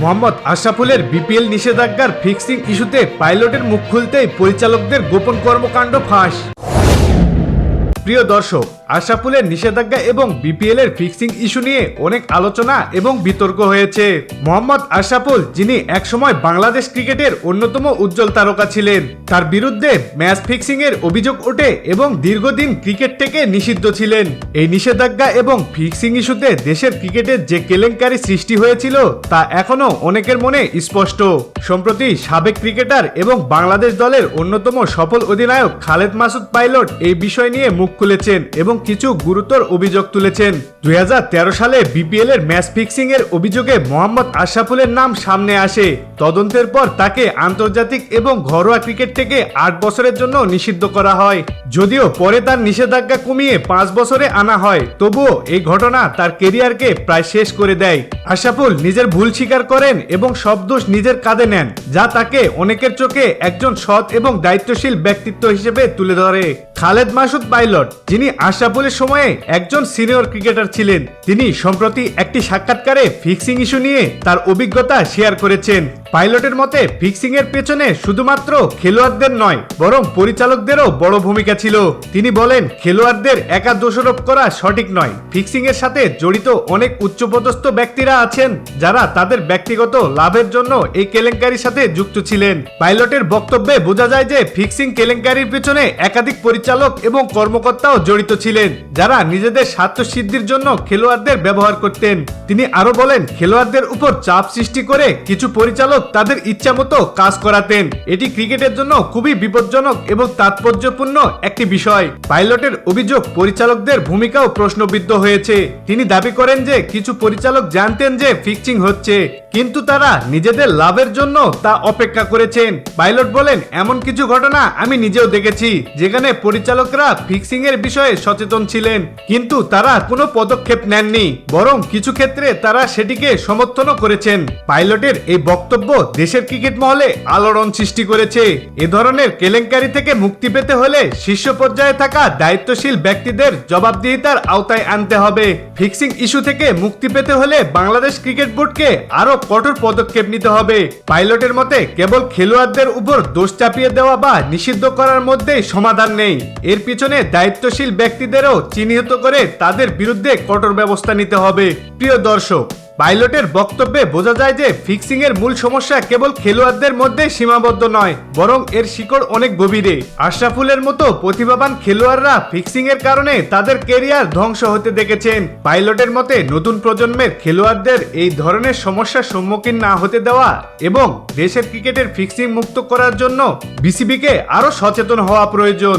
মোহাম্মদ আশরাফুলের বিপিএল নিষেধাজ্ঞার ফিক্সিং ইস্যুতে পাইলটের মুখ খুলতেই পরিচালকদের গোপন কর্মকাণ্ড ফাঁস। প্রিয় দর্শক আশরাফুলের নিষেধাজ্ঞা এবং বিপিএল এর ফিক্সিং ইস্যু নিয়ে অনেক আলোচনা এবং বিতর্ক হয়েছে। মোহাম্মদ আশরাফুল, যিনি একসময় বাংলাদেশ ক্রিকেটের অন্যতম উজ্জ্বল তারকা ছিলেন, তার বিরুদ্ধে ম্যাচ ফিক্সিং এর অভিযোগ ওঠে এবং দীর্ঘদিন ক্রিকেট থেকে নিষিদ্ধ ছিলেন। এই নিষেধাজ্ঞা এবং ফিক্সিং ইস্যুতে দেশের ক্রিকেটের যে কেলেঙ্কারি সৃষ্টি হয়েছিল, তা এখনও অনেকের মনে স্পষ্ট। সম্প্রতি সাবেক ক্রিকেটার এবং বাংলাদেশ দলের অন্যতম সফল অধিনায়ক খালেদ মাসুদ পাইলট এই বিষয় নিয়ে মুখ খুলেছেন এবং কিছু গুরুতর অভিযোগ তুলেছেন। দুই সালে বিপিএল এর ম্যাচ ফিক্সিং এর অভিযোগে মোহাম্মদ আশরাফুলের নাম সামনে আসে। তদন্তের পর তাকে আন্তর্জাতিক এবং ঘরোয়া ক্রিকেট থেকে আট বছরের জন্য নিষিদ্ধ করা হয়। যদিও পরে তার নিষেধাজ্ঞা কমিয়ে পাঁচ বছরে আনা হয়, তবুও এই ঘটনা তার কেরিয়ারকে প্রায় শেষ করে দেয়। আশরাফুল নিজের ভুল স্বীকার করেন এবং সব দোষ নিজের কাঁধে নেন, যা তাকে অনেকের চোখে একজন সৎ এবং দায়িত্বশীল ব্যক্তিত্ব হিসেবে তুলে ধরে। খালেদ মাসুদ পাইলট, যিনি আশরাফুলের সময়ে একজন সিনিয়র ক্রিকেটার ছিলেন। তিনি সম্প্রতি একটি সাক্ষাৎকারে ফিক্সিং ইস্যু নিয়ে তার অভিজ্ঞতা শেয়ার করেছেন। পাইলটের মতে, ফিক্সিং এর পেছনে শুধুমাত্র খেলোয়াড়দের নয়, বরং পরিচালকদেরও বড় ভূমিকা ছিল। তিনি বলেন, খেলোয়াড়দের একা দোষারোপ করা সঠিক নয়। ফিক্সিং এর সাথে জড়িত অনেক উচ্চপদস্থ ব্যক্তিরা আছেন, যারা তাদের ব্যক্তিগত লাভের জন্য এই কেলেঙ্কারির সাথে যুক্ত ছিলেন। পাইলটের বক্তব্যে বোঝা যায় যে, ফিক্সিং কেলেঙ্কারির পেছনে একাধিক পরিচালক এবং কর্মকর্তাও জড়িত ছিলেন। যারা নিজেদের স্বার্থ সিদ্ধির জন্য খেলোয়াড়দের ব্যবহার করতেন, তিনি আরও বলেন, খেলোয়াড়দের উপর চাপ সৃষ্টি করে কিছু পরিচালক তাদের ইচ্ছামতো কাজ করাতেন। এটি ক্রিকেটের জন্য খুবই বিপজ্জনক এবং তাৎপর্যপূর্ণ একটি বিষয়। পাইলটের অভিযোগ পরিচালকদের ভূমিকাও প্রশ্নবিদ্ধ হয়েছে। তিনি দাবি করেন যে, কিছু পরিচালক জানতেন যে ফিক্সিং হচ্ছে। কিন্তু তারা নিজেদের লাভের জন্য তা অপেক্ষা করেছেন। পাইলট বলেন, এমন কিছু ঘটনা আমি নিজেও দেখেছি, যেখানে পরিচালকরা ফিক্সিং এর বিষয়ে সচেতন ছিলেন, কিন্তু তারা কোনো পদক্ষেপ নেননি, বরং কিছু ক্ষেত্রে তারা সেটিকে সমর্থনও করেছেন। পাইলটের এই বক্তব্য দেশের ক্রিকেট মহলে আলোড়ন সৃষ্টি করেছে। এ ধরনের কেলেঙ্কারি থেকে মুক্তি পেতে হলে শীর্ষ পর্যায়ে থাকা দায়িত্বশীল ব্যক্তিদের জবাবদিহিতার আওতায় আনতে হবে। ফিক্সিং ইস্যু থেকে মুক্তি পেতে হলে বাংলাদেশ ক্রিকেট বোর্ডকে আরও কঠোর পদক্ষেপ নিতে হবে। পাইলটের মতে, কেবল খেলোয়াড়দের উপর দোষ চাপিয়ে দেওয়া বা নিষিদ্ধ করার মধ্যে সমাধান নেই। এর পিছনে দায়িত্বশীল ব্যক্তিদেরও চিহ্নিত করে তাদের বিরুদ্ধে কঠোর ব্যবস্থা নিতে হবে। প্রিয় দর্শক পাইলটের বক্তব্যে বোঝা যায় যে ফিক্সিং এর মূল সমস্যা কেবল খেলোয়াড়দের মধ্যে সীমাবদ্ধ নয়, বরং এর শিকড় অনেক গভীরে। আশরাফুলের মতো প্রতিভাবান খেলোয়াড়রা ফিক্সিং এর কারণে তাদের কেরিয়ার ধ্বংস হতে দেখেছেন। পাইলটের মতে, নতুন প্রজন্মের খেলোয়াড়দের এই ধরনের সমস্যার সম্মুখীন না হতে দেওয়া এবং দেশের ক্রিকেটের ফিক্সিং মুক্ত করার জন্য বিসিবিকে আরও সচেতন হওয়া প্রয়োজন।